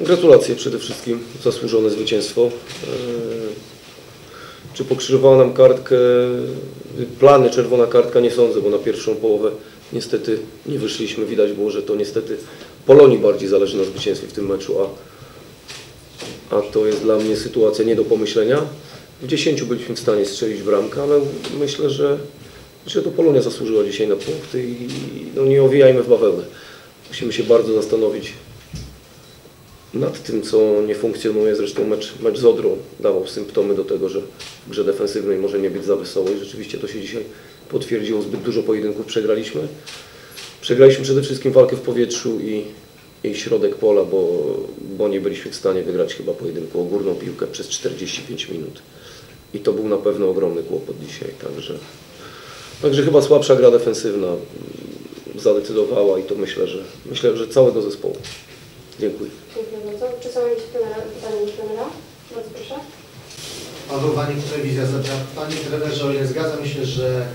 Gratulacje przede wszystkim, zasłużone zwycięstwo. E, Czy pokrzyżowała nam kartkę, plany czerwona kartka? Nie sądzę, bo na pierwszą połowę niestety nie wyszliśmy. Widać było, że to niestety Polonii bardziej zależy na zwycięstwie w tym meczu, a, a to jest dla mnie sytuacja nie do pomyślenia. W 10 byliśmy w stanie strzelić bramkę, ale myślę, że, że to Polonia zasłużyła dzisiaj na punkty i no, nie owijajmy w bawełnę. Musimy się bardzo zastanowić nad tym, co nie funkcjonuje. Zresztą mecz, mecz z Odrą dawał symptomy do tego, że w grze defensywnej może nie być za wesoło i rzeczywiście to się dzisiaj potwierdziło. Zbyt dużo pojedynków przegraliśmy. Przegraliśmy przede wszystkim walkę w powietrzu i, i środek pola, bo, bo nie byliśmy w stanie wygrać chyba pojedynku o górną piłkę przez 45 minut. I to był na pewno ogromny kłopot dzisiaj. Także, także chyba słabsza gra defensywna zadecydowała i to myślę, że myślę, że całego zespołu. Dziękuję. Czy są jakieś pytania do trenera? Bardzo proszę. Paweł Wanik, Telewizja Zaczep. Panie trenerze, o ile zgadzam się, że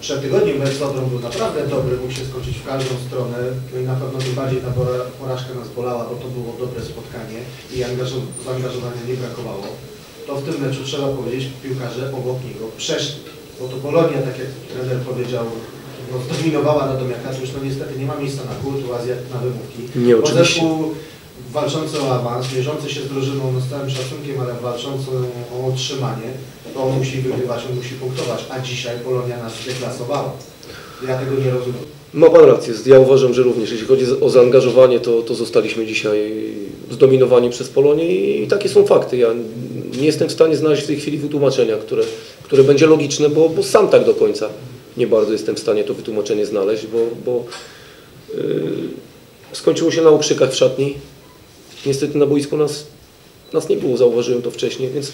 przed tygodniem mecz z Odrą był naprawdę dobry, mógł się skończyć w każdą stronę. No i na pewno tym bardziej ta pora- porażka nas bolała, bo to było dobre spotkanie i angażo- zaangażowania nie brakowało. To w tym meczu trzeba powiedzieć, piłkarze obok niego przeszli. Bo to Polonia, tak jak trener powiedział, no, zdominowała Radomiaka, to już no niestety nie ma miejsca na kurtuazję, na wymówki. Nie, Bo oczywiście. zespół walczący o awans, mierzący się z drużyną no, z całym szacunkiem, ale walczący o utrzymanie, to on musi wygrywać, on musi punktować, a dzisiaj Polonia nas zdeklasowała. Ja tego nie rozumiem. Ma Pan rację. Ja uważam, że również jeśli chodzi o zaangażowanie, to, to zostaliśmy dzisiaj zdominowani przez Polonię i, i takie są fakty. Ja nie jestem w stanie znaleźć w tej chwili wytłumaczenia, które, które będzie logiczne, bo, bo sam tak do końca nie bardzo jestem w stanie to wytłumaczenie znaleźć, bo, bo yy, skończyło się na okrzykach w szatni. Niestety na boisku nas, nas nie było, zauważyłem to wcześniej, więc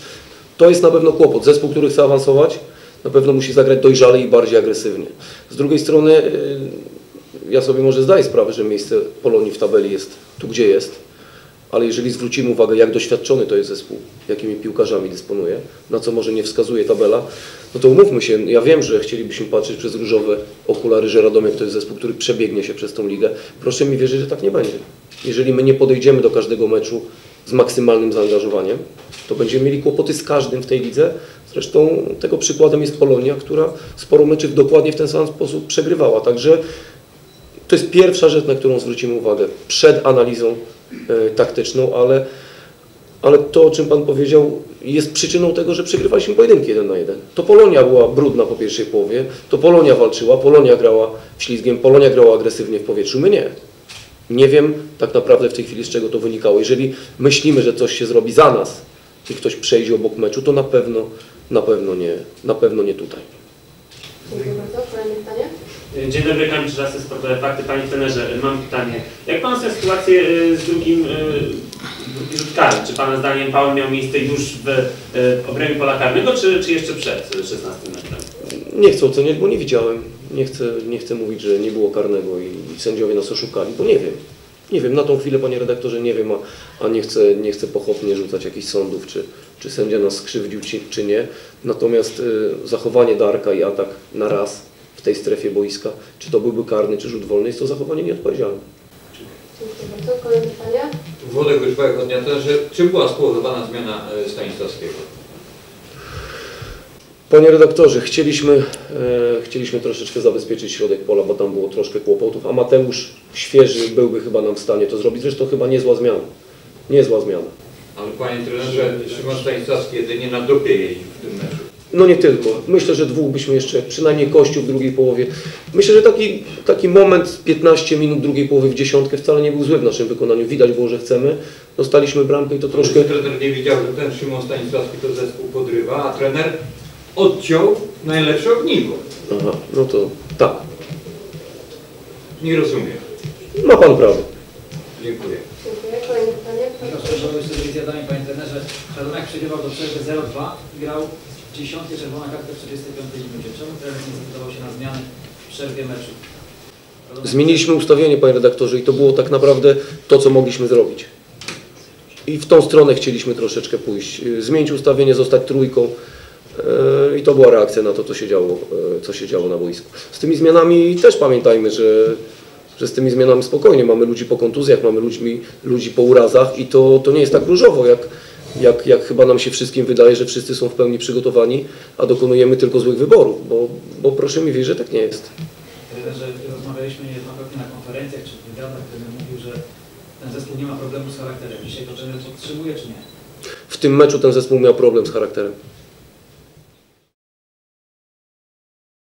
to jest na pewno kłopot. Zespół, który chce awansować, na pewno musi zagrać dojrzale i bardziej agresywnie. Z drugiej strony yy, ja sobie może zdaję sprawę, że miejsce Polonii w tabeli jest tu, gdzie jest, ale jeżeli zwrócimy uwagę, jak doświadczony to jest zespół, jakimi piłkarzami dysponuje, na co może nie wskazuje tabela, no to umówmy się, ja wiem, że chcielibyśmy patrzeć przez różowe okulary, że Radomiak to jest zespół, który przebiegnie się przez tą ligę. Proszę mi wierzyć, że tak nie będzie. Jeżeli my nie podejdziemy do każdego meczu z maksymalnym zaangażowaniem, to będziemy mieli kłopoty z każdym w tej lidze. Zresztą tego przykładem jest Polonia, która sporo meczów dokładnie w ten sam sposób przegrywała. Także to jest pierwsza rzecz, na którą zwrócimy uwagę przed analizą e, taktyczną, ale, ale to, o czym Pan powiedział, jest przyczyną tego, że przegrywaliśmy pojedynki jeden na jeden. To Polonia była brudna po pierwszej połowie, to Polonia walczyła, Polonia grała ślizgiem, Polonia grała agresywnie w powietrzu, my nie. Nie wiem tak naprawdę w tej chwili z czego to wynikało. Jeżeli myślimy, że coś się zrobi za nas i ktoś przejdzie obok meczu, to na pewno, na pewno nie, na pewno nie tutaj. Dziękuję bardzo. Kolejne pytanie? Dzień dobry, Kamil Czasy, Sportowe Fakty. Panie trenerze, mam pytanie. Jak Pan ocenia sytuację y, z drugim karny? Czy Pana zdaniem Paul miał miejsce już w y, obrębie pola karnego, czy, czy jeszcze przed y, 16 metrem? Nie chcę oceniać, bo nie widziałem. Nie chcę, nie chcę mówić, że nie było karnego i, i sędziowie nas oszukali, bo nie wiem. Nie wiem, na tą chwilę, panie redaktorze, nie wiem, a, a nie, chcę, nie chcę pochopnie rzucać jakichś sądów, czy, czy sędzia nas skrzywdził, czy, czy nie. Natomiast y, zachowanie Darka i atak na raz w tej strefie boiska, czy to byłby karny, czy rzut wolny, jest to zachowanie nieodpowiedzialne. Dziękuję bardzo. Kolejne pytanie? Włodek od dnia że czym była spowodowana zmiana e, Stanisławskiego? Panie redaktorze, chcieliśmy, e, chcieliśmy troszeczkę zabezpieczyć środek pola, bo tam było troszkę kłopotów, a Mateusz świeży byłby chyba nam w stanie to zrobić. Zresztą chyba niezła zmiana. Niezła zmiana. Ale panie trenerze, Szymon Stanisławski jedynie na dupie jeździł w tym meczu. No nie tylko. Myślę, że dwóch byśmy jeszcze, przynajmniej Kościół w drugiej połowie. Myślę, że taki, taki moment 15 minut drugiej połowy w dziesiątkę wcale nie był zły w naszym wykonaniu. Widać było, że chcemy. Dostaliśmy bramkę i to troszkę... Trener nie widział, że ten Szymon Stanisławski to zespół podrywa, a trener odciął najlepsze ogniwo. Aha, no to tak. Nie rozumiem. Ma Pan prawo. Dziękuję. Dziękuję. Kolejne pytanie? Taka przerwa z telewizji Adamie, panie trenerze. Radomiak przegrywał do przerwy 0-2 i grał w 10 czerwona kartka w 45 minucie. Czemu trener nie zdecydował się na zmianę w przerwie meczu? Zmieniliśmy ustawienie, panie redaktorze, i to było tak naprawdę to, co mogliśmy zrobić. I w tą stronę chcieliśmy troszeczkę pójść. Y, Zmienić ustawienie, zostać trójką. y, I to była reakcja na to, co się działo, y, co się działo na boisku. Z tymi zmianami też pamiętajmy, że że z tymi zmianami spokojnie. Mamy ludzi po kontuzjach, mamy ludźmi, ludzi po urazach i to, to nie jest tak różowo, jak, jak, jak chyba nam się wszystkim wydaje, że wszyscy są w pełni przygotowani, a dokonujemy tylko złych wyborów, bo, bo proszę mi wierzyć, że tak nie jest. Trenerze, rozmawialiśmy niejednokrotnie na konferencjach czy w wywiadach, trener mówił, że ten zespół nie ma problemu z charakterem. Dzisiaj to trener podtrzymuje czy nie? W tym meczu ten zespół miał problem z charakterem.